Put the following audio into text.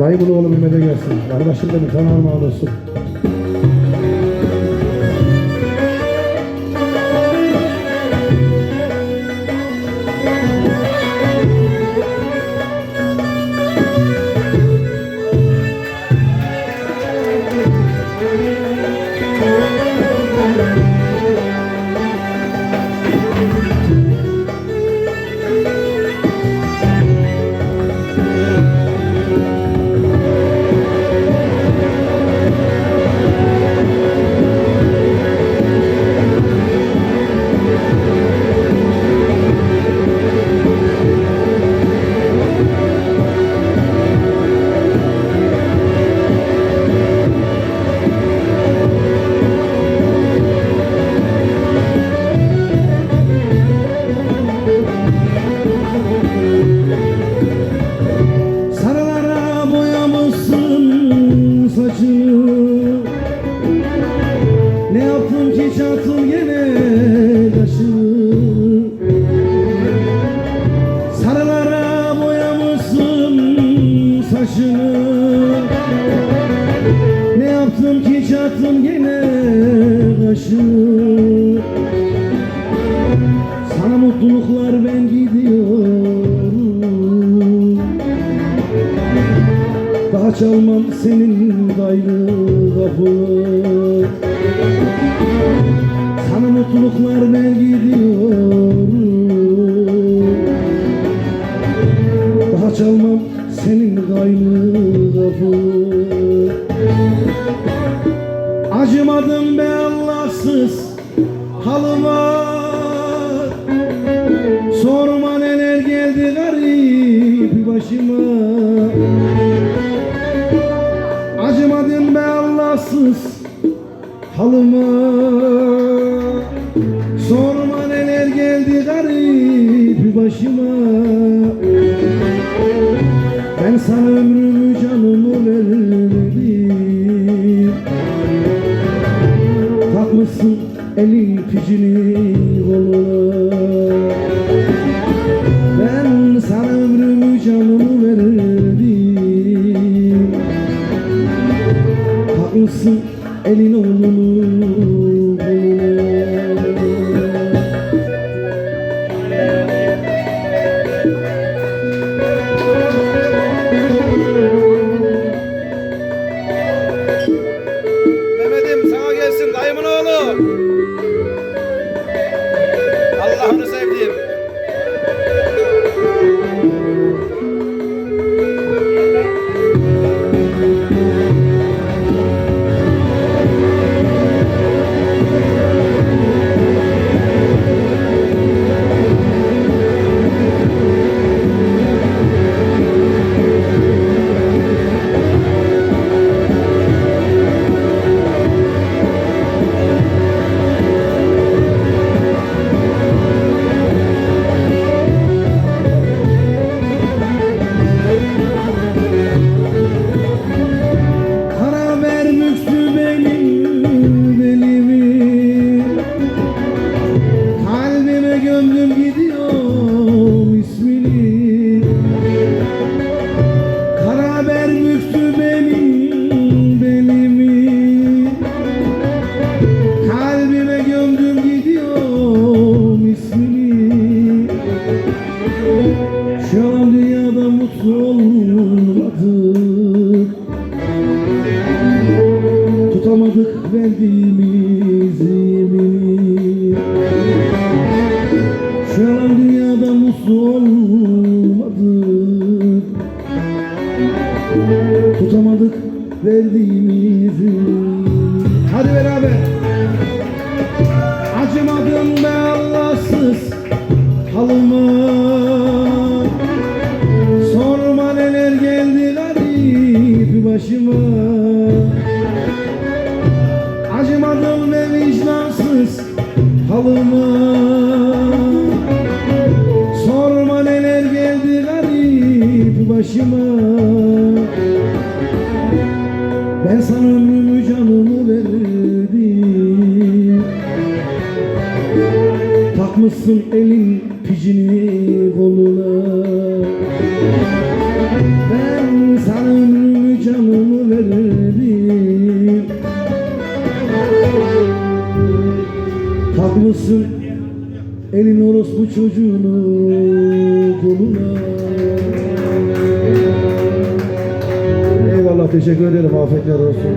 Dayımın oğlu Mehmet'e gelsin. Kardeşim benim sana armağan olsun. Ne yaptım ki çattım gene kaşını Sana mutluluklar ben gidiyorum. Daha çalmam senin gayrı kapını Sana mutluluklar ben gidiyorum. Daha çalmam senin gayrı Sorma neler geldi garip başıma. Ben sana ömrümü canımı verdim Takmışsın elin picini koluna. Ben sana ömrümü canımı verdim Takmışsın elin oğlunu Oh. Olmadık Tutamadık verdiğimiz yemini Şu an dünyada mutlu olmadık. Tutamadık verdiğimiz Hadi beraber geldi garip başıma? Acımadım ve vicdansız halıma. Sorma neler geldi garip başıma. Ben sana ömrümü canımı verdim. Takmışsın elin picini koluna Takmışsın elin orospu çocuğunu koluna. Eyvallah teşekkür ederim. Afiyetler olsun